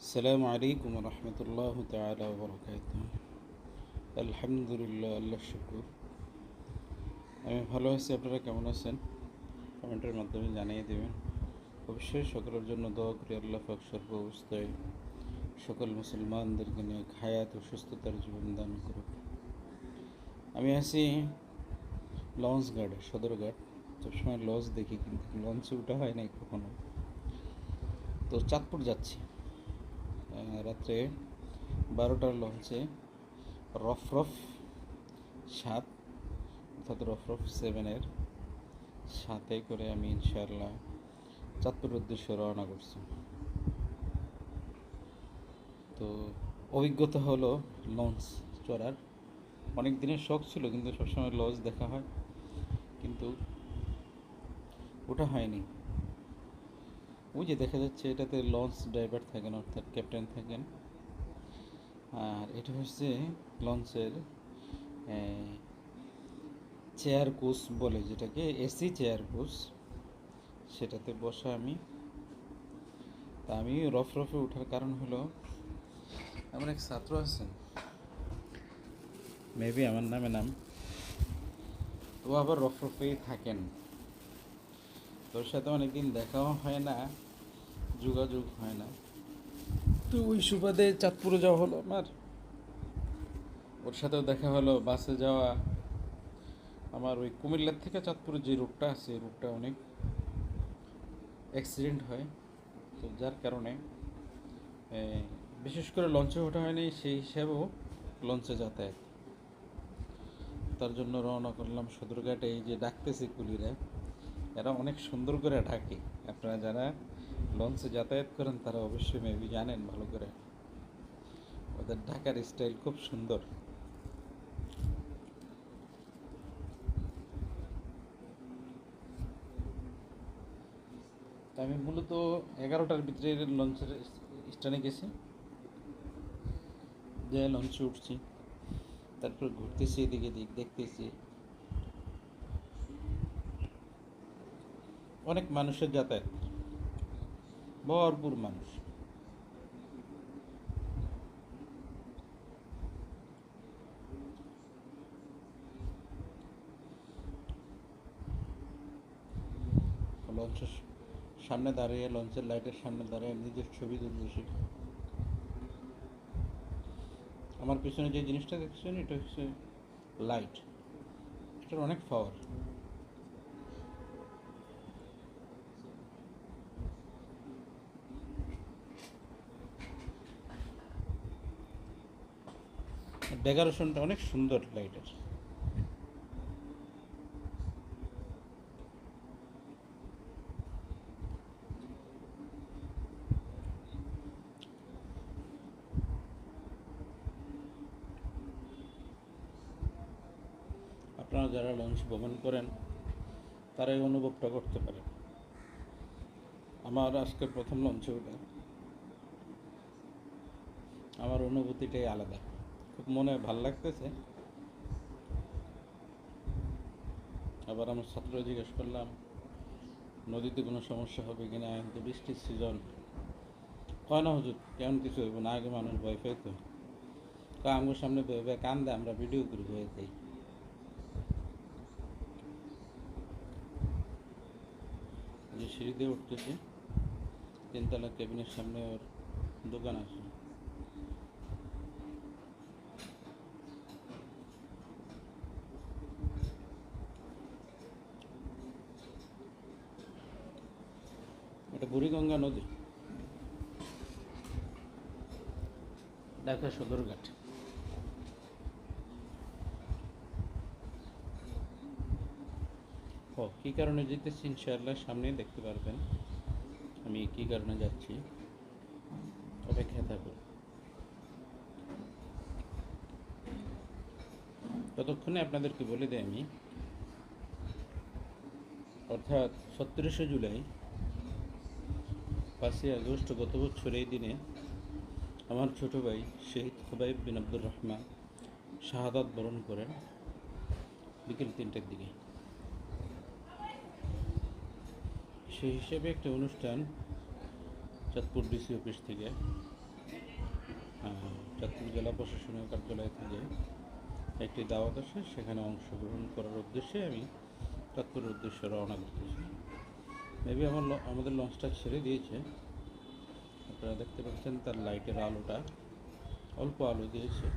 السلام عليكم ورحمة الله تعالى وبركاته আলহামদুলিল্লাহ আল্লাহ শুকুর আমি ভালো আছি আপনারা কেমন আছেন কমেন্টের মাধ্যমে জানিয়ে দেবেন অবশ্যই সকলের জন্য দোয়া করি আল্লাহ পাক সর্ব অবস্থায় সকল মুসলমানদেরকে নিয়ে হায়াত ও সুস্থতার জীবন দান করুক আমি আছি লঞ্চ গার্ডে সদরঘাট সবসময় লঞ্চ দেখি কিন্তু লঞ্চে উঠা হয় নাই কখনো তো চাঁদপুর যাচ্ছি আহ, রাত্রে বারোটার লঞ্চে রফরফ সাত, অর্থাৎ রফরফ সেভেনের সাথে করে আমি ইনশাআল্লাহ চাঁদপুর উদ্দেশ্যে রওনা করছি। তো অভিজ্ঞতা হলো লঞ্চ চড়ার। অনেক দিনের শখ ছিল, কিন্তু সবসময় লঞ্চ দেখা হয়। কিন্তু ওটা হয়নি। ওই যে দেখা যাচ্ছে এটাতে লঞ্চ ড্রাইভার থাকেন, অর্থাৎ ক্যাপ্টেন থাকেন। আর এটা হচ্ছে লঞ্চের চেয়ার কোচ বলে যেটাকে, এসি চেয়ার কোচ। সেটাতে বসা আমি। তা আমি রফ রফে ওঠার কারণ হলো আমার এক ছাত্র আছেন। মেবি আমার নামে নাম। তো আবার রফ রফেই থাকেন। তোর সাথে অনেকদিন দেখাও হয় না যোগাযোগ হয় না। তো ওই সুবাদে চাঁদপুরে যাওয়া হলো আমার? ওর সাথেও দেখা হলো বাসে যাওয়া। আমার ওই কুমিল্লার থেকে চাঁদপুরে যে রুটটা আছে রুটটা অনেক অ্যাক্সিডেন্ট হয়। তো যার কারণে বিশেষ করে লঞ্চে ওঠা হয়নি সেই হিসাবেও লঞ্চে যাতায়াত। তার জন্য রওনা করলাম সদরঘাটে এই যে ডাকতেছে কুলিরা। এরা অনেক সুন্দর করে ঢাকে। আপনারা যারা লঞ্চে যাতায়াত করেন, তারা অবশ্যই মেবি জানেন ভালো করে। ওদের ঢাকার স্টাইল খুব সুন্দর। আমি মূলত এগারোটার ভিতরে লঞ্চের স্ট্যান্ডে গেছি। যে লঞ্চে উঠছি। তারপর ঘুরতেছি এদিকে এদিক দেখতেছি। অনেক মানুষের যাতায়াত। ভরপুর মানুষ। লঞ্চের সামনে দাঁড়িয়ে, লঞ্চের লাইটের সামনে দাঁড়িয়ে নিজের ছবি তুলতে তুলতেছি আমার পিছনে যে জিনিসটা দেখছেন, এটা হচ্ছে লাইট এটার অনেক পাওয়ার ডেকোরেশনটা অনেক সুন্দর লাইটের। আপনারা যারা লঞ্চ ভ্রমণ করেন তারা এই অনুভবটা করতে পারেন। আমার আজকে প্রথম লঞ্চে ওঠা আমার অনুভূতিটাই আলাদা। খুব মনে ভালো লাগতেছে। আবার আমার ছাত্র জিজ্ঞেস করলাম, নদীতে কোনো সমস্যা হবে কিনা? এখন তো বৃষ্টির সিজন কয় না হুজুর, কেমন কিছু হইব না? আগে মানুষ ভয় পাইতো। কয় আমার সামনে ভেবে কান্দে, আমরা ভিডিও করি হয়ে যে সিঁড়ি দিয়ে উঠতেছে তিনতলা কেবিনের সামনে ওর দোকান আছে এটা বুড়িগঙ্গা নদী। ঢাকা সদরঘাট। ও, কী কারণে যেতেছি ইনশাআল্লাহ? সামনেই দেখতে পারবেন। আমি কী কারণে যাচ্ছি? অপেক্ষায় থাকুন। ততক্ষণে আপনাদেরকে বলে দেয় আমি, অর্থাৎ সতেরোশো জুলাই পাঁচই আগস্ট গত বছর এই দিনে আমার ছোট ভাই শহীদ খোবাইব বিন আব্দুর রহমান শাহাদাত বরণ করেন বিকেল তিনটের দিকে। সেই হিসেবে একটা অনুষ্ঠান চাঁদপুর ডিসি অফিস থেকে চাঁদপুর জেলা প্রশাসনীয় কার্যালয় থেকে একটি দাওয়াত আসে। সেখানে অংশগ্রহণ করার উদ্দেশ্যে আমি চাঁদপুরের উদ্দেশ্যে রওনা করতেছি। মেবি আমার আমাদের লঞ্চটা ছেড়ে দিয়েছে। আপনারা দেখতে পাচ্ছেন তার লাইটের আলোটা অল্প আলো দিয়েছে।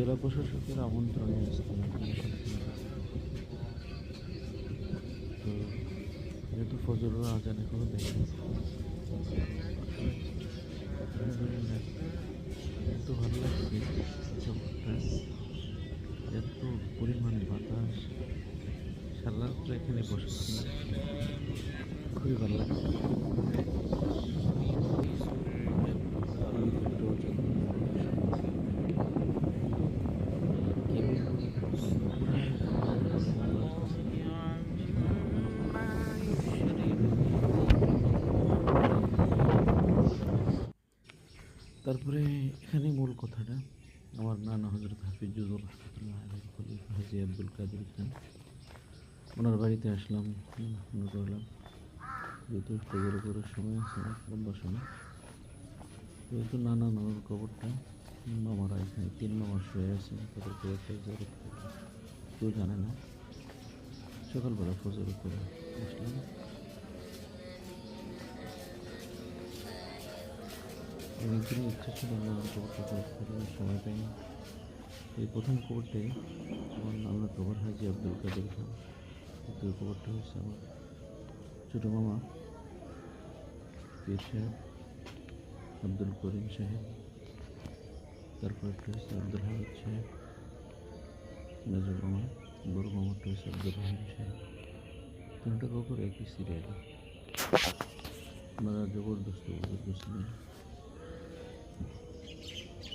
জেলা প্রশাসকের আমন্ত্রণে তো যেহেতু ফজরের আজান এখনও দেখেনি। এত ভালো লাগছে এত পরিমাণ বাতাস। সারা রাত্র এখানে বসে খুবই ভালো লাগছে। তারপরে এখানে মূল কথাটা। আমার নানা হজরত খলিফা হাজি আব্দুল কাদের খান। ওনার বাড়িতে আসলাম, মনে করলাম, যেহেতু স্টেজের উপরে সময় আছে অনেকক্ষণ বসানো যেহেতু নানা নানার খবরটা মামারা এখানে তিন মামা শুয়ে আছে তাদের একটা কেউ জানে না। সকালবেলা ফজরের করে বসলাম অনেকদিনই ইচ্ছা ছিল নানার খবরটা করতে পারি সময় পাইনি। এই প্রথম খবরটাই আমার নানা খবর হাজি আব্দুল কাদের খান। দ্বিতীয় খবরটা হচ্ছে আমার ছোটো মামা পীর সাহেব আব্দুল করিম সাহেব। তারপর একটা হচ্ছে আব্দুল হামিদ সাহেব, মেজর মামা, বড় মামাটা হচ্ছে আব্দুল রহিম সাহেব। তিনটা খবর একই সিরিয়ালে ওনারা জবরদস্ত বুজুর্গ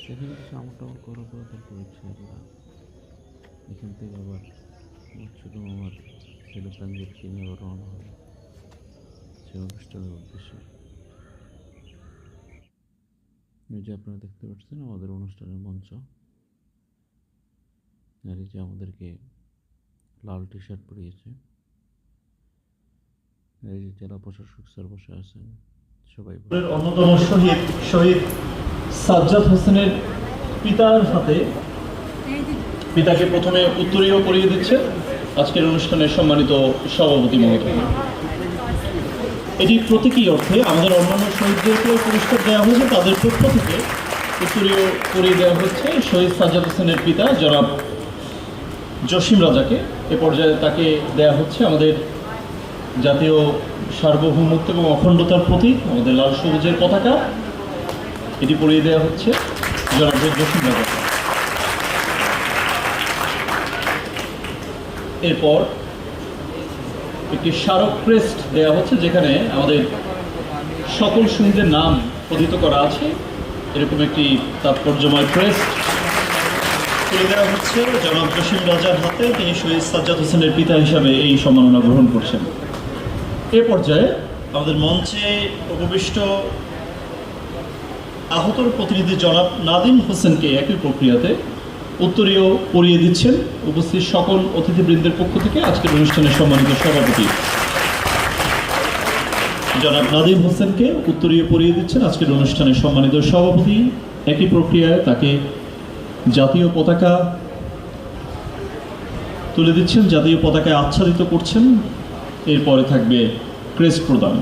সেখানে কিছু আমল টামল করার পর তারপর আমরা এখান থেকে আবার আমার ছোটো মামার ছেলে তানজিরকে নিয়ে আবার রওনা হবে সে অনুষ্ঠানের উদ্দেশ্যে। এই যে আপনারা দেখতে পাচ্ছেন, আমাদের অনুষ্ঠানের মঞ্চ। আর এই যে আমাদেরকে লাল টি শার্ট পরিয়েছে। এই যে জেলা প্রশাসক স্যার বসে আছেন। সবাই অন্যতম শহীদ শহীদ সাজ্জাদ হোসেনের পিতার হাতে পিতাকে প্রথমে উত্তরীয় করিয়ে দিচ্ছে। আজকের অনুষ্ঠানের সম্মানিত সভাপতি মহোদয়। এটি প্রতীকী অর্থে আমাদের অন্যান্য শহীদদেরকেও পুরস্কার দেওয়া হয়েছে। তাদের পক্ষ থেকে উত্তরীয় করিয়ে দেওয়া হচ্ছে শহীদ সাজ্জাদ হোসেনের পিতা জনাব জসিম রাজাকে। এ পর্যায়ে তাকে দেয়া হচ্ছে আমাদের জাতীয় সার্বভৌমত্ব এবং অখণ্ডতার প্রতীক আমাদের লাল সবুজের পতাকা। এটি পরিয়ে দেওয়া হচ্ছে এরপর একটি স্মারক ক্রেস্ট দেওয়া হচ্ছে যেখানে আমাদের সকল শহীদের নাম কথিত করা আছে। এরকম একটি তাৎপর্যময় ক্রেস্ট দেওয়া হচ্ছে। জনাব জসিম রাজার হাতে তিনি শহীদ সাজ্জাদ হোসেনের পিতা হিসাবে এই সম্মাননা গ্রহণ করছেন। এ পর্যায়ে আমাদের মঞ্চে উপবিষ্ট আহতর প্রতিনিধি জনাব নাদিম হোসেনকে একই প্রক্রিয়াতে উত্তরীয় পরিয়ে দিচ্ছেন উপস্থিত সকল অতিথিবৃন্দের পক্ষ থেকে আজকের অনুষ্ঠানের সম্মানিত সভাপতি। জনাব নাদিম হোসেনকে উত্তরীয় পরিয়ে দিচ্ছেন আজকের অনুষ্ঠানের সম্মানিত সভাপতি। একই প্রক্রিয়ায় তাকে জাতীয় পতাকা তুলে দিচ্ছেন, জাতীয় পতাকায় আচ্ছাদিত করছেন। এরপরে থাকবে ক্রেস প্রদান।